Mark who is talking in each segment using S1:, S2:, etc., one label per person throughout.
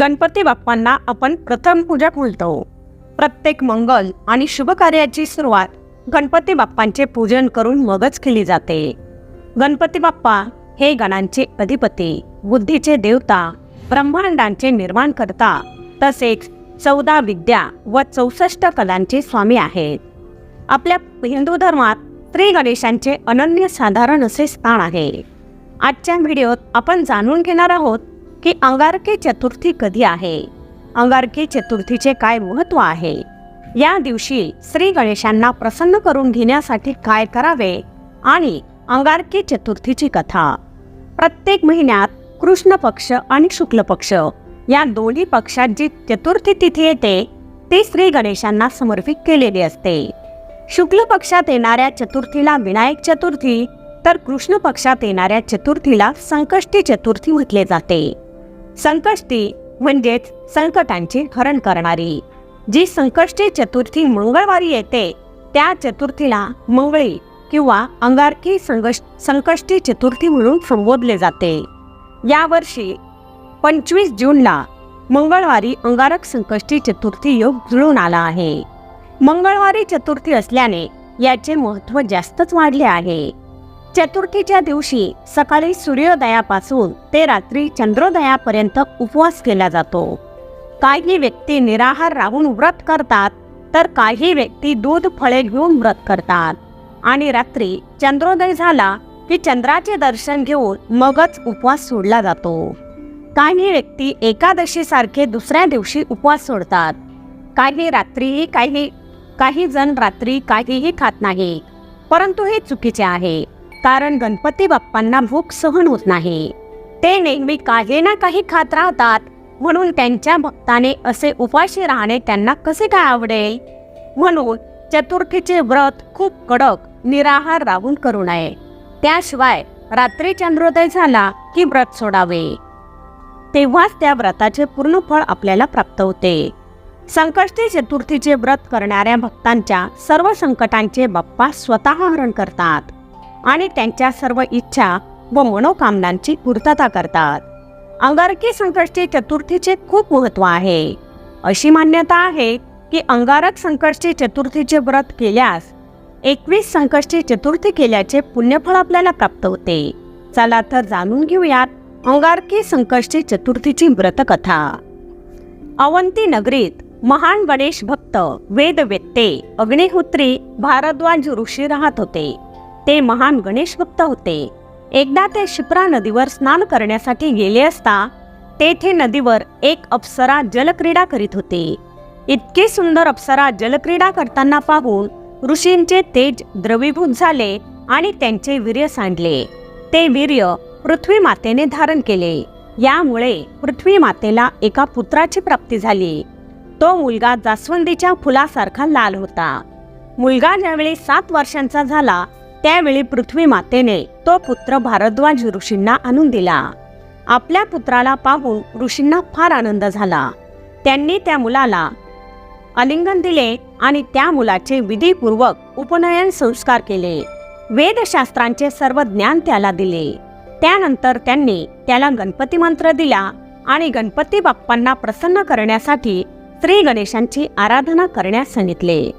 S1: गणपती बाप्पांना आपण प्रथम पूजा बोलतो प्रत्येक मंगल आणि शुभ कार्याची सुरुवात गणपती बाप्पांचे पूजन करून मगच केली जाते. गणपती बाप्पा हे गणांचे अधिपती बुद्धीचे देवता ब्रह्मांडांचे निर्माण करता तसेच चौदा विद्या व चौसष्ट कलांचे स्वामी आहेत. आपल्या हिंदू धर्मात श्री गणेशांचे अनन्यसाधारण असे स्थान आहे. आजच्या व्हिडिओत आपण जाणून घेणार आहोत की अंगारकी चतुर्थी कधी आहे? अंगारकी चतुर्थीचे काय महत्त्व आहे? या दिवशी श्री गणेशांना प्रसन्न करून घेण्यासाठी काय करावे? आणि अंगारकी चतुर्थीची कथा. प्रत्येक महिन्यात कृष्ण पक्ष आणि शुक्ल पक्ष या दोन्ही पक्षात जी चतुर्थी तिथी येते ती श्री गणेशांना समर्पित केलेली असते. शुक्ल पक्षात येणाऱ्या चतुर्थीला विनायक चतुर्थी तर कृष्ण पक्षात येणाऱ्या चतुर्थीला संकष्टी चतुर्थी म्हटले जाते. संकष्टी म्हणजेच संकटांचे हरण करणारी. जी संकष्टी चतुर्थी मंगळवारी येते त्या चतुर्थीला मंगळी किंवा अंगारकी संकष्टी चतुर्थी म्हणून संबोधले जाते. यावर्षी पंचवीस जूनला मंगळवारी अंगारक संकष्टी चतुर्थी योग जुळून आला आहे. मंगळवारी चतुर्थी असल्याने याचे महत्त्व जास्तच वाढले आहे. चतुर्थीच्या दिवशी सकाळी सूर्योदयापासून ते रात्री चंद्रोदयापर्यंत उपवास केला जातो. काही व्यक्ती निराहार राहून व्रत करतात तर काही व्यक्ती दूध फळे घेऊन व्रत करतात. आणि रात्री चंद्रोदय झाला की चंद्राचे दर्शन घेऊन मगच उपवास सोडला जातो. काही व्यक्ती एकादशीसारखे दुसऱ्या दिवशी उपवास सोडतात. काही रात्रीही काही काही जण रात्री काहीही खात नाही परंतु हे चुकीचे आहे. कारण गणपती बाप्पांना भूक सहन होत नाही. ते नेहमी काही ना काही खात राहतात. म्हणून त्यांच्या भक्ताने असे उपाशी राहणे त्यांना कसे काय आवडेल? म्हणून चतुर्थीचे व्रत खूप कडक निराहार राहून करू नये. त्याशिवाय रात्री चंद्रोदय झाला की व्रत सोडावे. तेव्हाच त्या व्रताचे पूर्ण फळ आपल्याला प्राप्त होते. संकष्टी चतुर्थीचे व्रत करणाऱ्या भक्तांच्या सर्व संकटांचे बाप्पा स्वतः हरण करतात. आणि त्यांच्या सर्व इच्छा व मनोकामनांची पूर्तता करतात. अंगारकी संकष्टी चतुर्थीचे खूप महत्त्व आहे. अशी मान्यता आहे की अंगारक संकष्टी चतुर्थीचे व्रत केल्यास एकवीस संकष्टी चतुर्थी केल्याचे पुण्यफळ आपल्याला प्राप्त होते. चला तर जाणून घेऊयात अंगारकी संकष्टी चतुर्थीची व्रतकथा. अवंती नगरीत महान गणेश भक्त वेदवेत्ते अग्निहोत्री भारद्वाज ऋषी राहत होते. ते महान गणेश भक्त होते. एकदा ते शिप्रा नदीवर स्नान करण्यासाठी गेले असता तेथे नदीवर एक अप्सरा जलक्रीडा करीत होते. इतकी सुंदर अप्सरा जलक्रीडा करताना पाहून ऋषींचे तेज द्रवीभूत झाले आणि त्यांचे वीर्य सांडले. ते वीर्य पृथ्वी मातेने धारण केले. यामुळे पृथ्वी मातेला एका पुत्राची प्राप्ती झाली. तो मुलगा जास्वंदीच्या फुलासारखा लाल होता. मुलगा ज्यावेळी सात वर्षांचा झाला त्यावेळी पृथ्वी मातेने तो पुत्र भारद्वाज ऋषींना आणून दिला. आपल्या पुत्राला पाहून ऋषींना फार आनंद झाला. त्यांनी त्या मुलाला अलिंगन दिले आणि त्या मुलाचे विधीपूर्वक उपनयन संस्कार केले. वेदशास्त्रांचे सर्व ज्ञान त्याला दिले. त्यानंतर त्यांनी त्याला गणपती मंत्र दिला आणि गणपती बाप्पांना प्रसन्न करण्यासाठी श्री गणेशांची आराधना करण्यास सांगितले.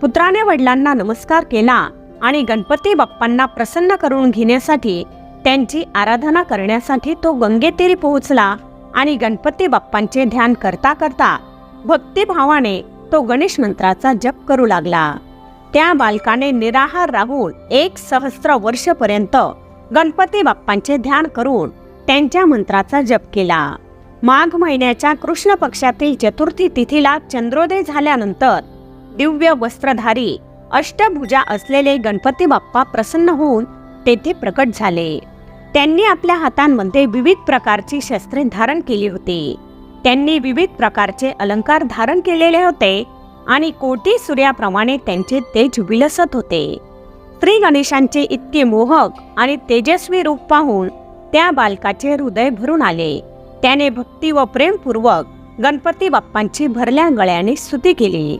S1: पुत्राने वडिलांना नमस्कार केला आणि गणपती बाप्पांना प्रसन्न करून घेण्यासाठी त्यांची आराधना करण्यासाठी तो गंगेतीरी पोहोचला आणि गणपती बाप्पांचे ध्यान करता करता भक्तिभावाने तो गणेश मंत्राचा जप करू लागला. त्या बालकाने निराहार राहून एक सहस्र वर्षपर्यंत गणपती बाप्पांचे ध्यान करून त्यांच्या मंत्राचा जप केला. माघ महिन्याच्या कृष्ण पक्षातील चतुर्थी तिथीला चंद्रोदय झाल्यानंतर दिव्य वस्त्रधारी अष्टभुजा असलेले गणपती बाप्पा प्रसन्न होऊन तेथे प्रकट झाले. त्यांनी आपल्या हातांमध्ये विविध प्रकारची शस्त्रे धारण केली होती. त्यांनी विविध प्रकारचे अलंकार धारण केलेले होते आणि कोटी सूर्याप्रमाणे त्यांचे तेज विलसत होते. श्री गणेशांचे इतके मोहक आणि तेजस्वी रूप पाहून त्या बालकाचे हृदय भरून आले. त्याने भक्ती व प्रेमपूर्वक गणपती बाप्पांची भरल्या गळ्याने स्तुती केली.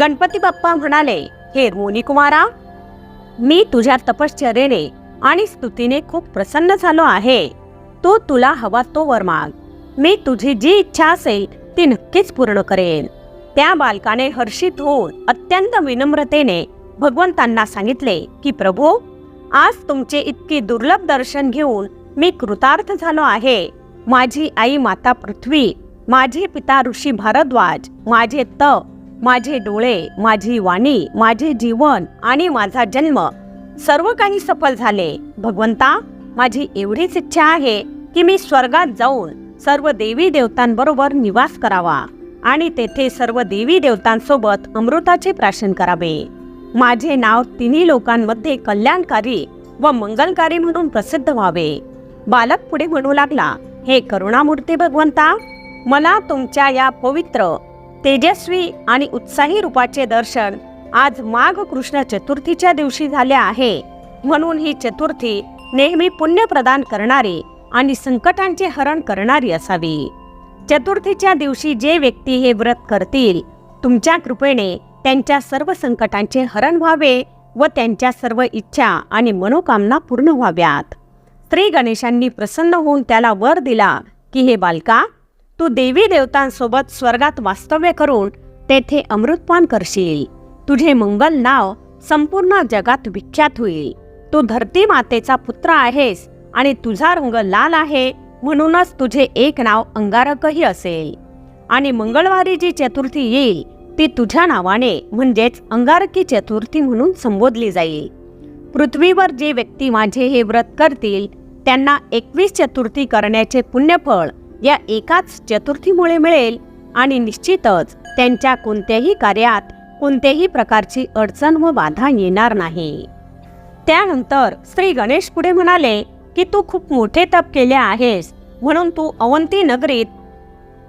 S1: गणपती बाप्पा म्हणाले हे मोनी कुमारा मी तुझ्या तपश्चर्येने आणि स्तुतीने खूप प्रसन्न झालो आहे. तो तुला हवा तो वर माग. मी तुझी जी इच्छा असेल ती नक्कीच पूर्ण करेन. त्या बालकाने हर्षित होऊन अत्यंत विनम्रतेने भगवंतांना सांगितले की प्रभू आज तुमचे इतके दुर्लभ दर्शन घेऊन मी कृतार्थ झालो आहे. माझी आई माता पृथ्वी माझे पिता ऋषी भारद्वाज माझे तप माझे डोळे माझी वाणी माझे जीवन आणि माझा जन्म सर्व काही सफल झाले. भगवंता माझी एवढीच इच्छा आहे की मी स्वर्गात जाऊन सर्व देवी देवतांबरोबर निवास करावा आणि तेथे सर्व देवी देवतांसोबत अमृताचे प्राशन करावे. माझे नाव तिन्ही लोकांमध्ये कल्याणकारी व मंगलकारी म्हणून प्रसिद्ध व्हावे. बालक पुढे म्हणू लागला हे करुणामूर्ती भगवंता मला तुमच्या या पवित्र तेजस्वी आणि उत्साही रूपाचे दर्शन आज माघ कृष्ण चतुर्थीच्या दिवशी झाले आहे. म्हणून ही चतुर्थी नेहमी पुण्य प्रदान करणारी आणि संकटांचे हरण करणारी असावी. चतुर्थीच्या दिवशी जे व्यक्ती हे व्रत करतील तुमच्या कृपेने त्यांच्या सर्व संकटांचे हरण व्हावे व त्यांच्या सर्व इच्छा आणि मनोकामना पूर्ण व्हाव्यात. श्री गणेशांनी प्रसन्न होऊन त्याला वर दिला की हे बालका तू देवी देवतांसोबत स्वर्गात वास्तव्य करून तेथे अमृतपान करशील. तुझे मंगल नाव संपूर्ण जगात विख्यात होईल. तू धरती मातेचा पुत्र आहेस आणि तुझा रंग लाल आहे म्हणूनच तुझे एक नाव अंगारकही असेल. आणि मंगळवारी जी चतुर्थी येईल ती तुझ्या नावाने म्हणजेच अंगारकी चतुर्थी म्हणून संबोधली जाईल. पृथ्वीवर जे व्यक्ती माझे हे व्रत करतील त्यांना एकवीस चतुर्थी करण्याचे पुण्यफळ या एकाच चतुर्थीमुळे मिळेल आणि निश्चितच त्यांच्या कोणत्याही कार्यात कोणत्याही प्रकारची अडचण व बाधा येणार नाही. त्यानंतर श्री गणेश पुढे म्हणाले की तू खूप मोठे तप केले आहेस. म्हणून तू अवंती नगरीत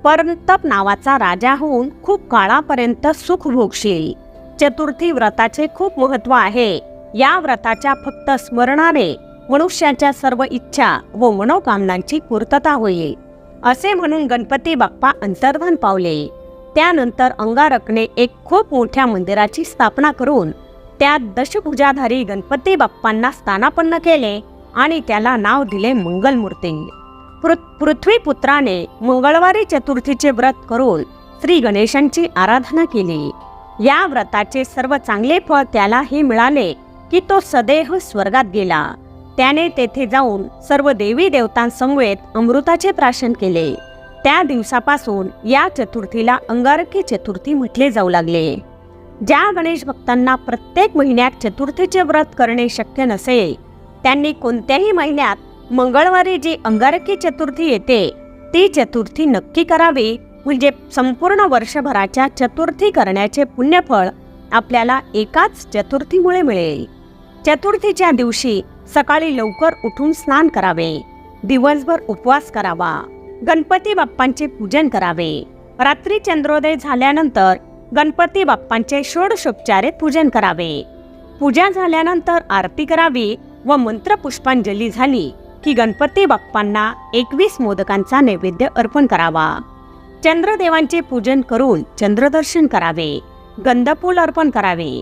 S1: परंतप नावाचा राजा होऊन खूप काळापर्यंत सुख भोगशील. चतुर्थी व्रताचे खूप महत्त्व आहे. या व्रताच्या फक्त स्मरणाने मनुष्याच्या सर्व इच्छा व मनोकामनांची पूर्तता होईल. असे म्हणून गणपती बाप्पा अंतर्धान पावले. त्यानंतर अंगारकने एक खूप मोठ्या मंदिराची स्थापना करून त्यात दशभुजाधारी गणपती बाप्पांना स्थानापन्न केले आणि त्याला नाव दिले मंगलमूर्ती. पृ- पृथ्वीपुत्राने मंगळवारी चतुर्थीचे व्रत करून श्री गणेशांची आराधना केली. या व्रताचे सर्व चांगले फळ त्यालाही मिळाले की तो सदैव स्वर्गात गेला. त्याने तेथे जाऊन सर्व देवी देवतांसमवेत अमृताचे प्राशन केले. त्या दिवसापासून या चतुर्थीला अंगारकी चतुर्थी म्हटले जाऊ लागले. ज्या गणेश भक्तांना प्रत्येक महिन्यात चतुर्थीचे व्रत करणे शक्य नसेल त्यांनी कोणत्याही महिन्यात मंगळवारी जी अंगारकी चतुर्थी येते ती चतुर्थी नक्की करावी म्हणजे संपूर्ण वर्षभराच्या चतुर्थी करण्याचे पुण्यफळ आपल्याला एकाच चतुर्थीमुळे मिळेल. चतुर्थीच्या दिवशी सकाळी लवकर उठून स्नान करावे. दिवसभर उपवास करावा. गणपती बाप्पांचे पूजन करावे. रात्री चंद्रोदय झाल्यानंतर गणपती बाप्पांचे षोडशोपचारे पूजन करावे. पूजा झाल्यानंतर आरती करावी व मंत्र पुष्पांजली झाली की गणपती बाप्पांना एकवीस मोदकांचा नैवेद्य अर्पण करावा. चंद्रदेवांचे पूजन करून चंद्रदर्शन करावे. गंधफूल अर्पण करावे.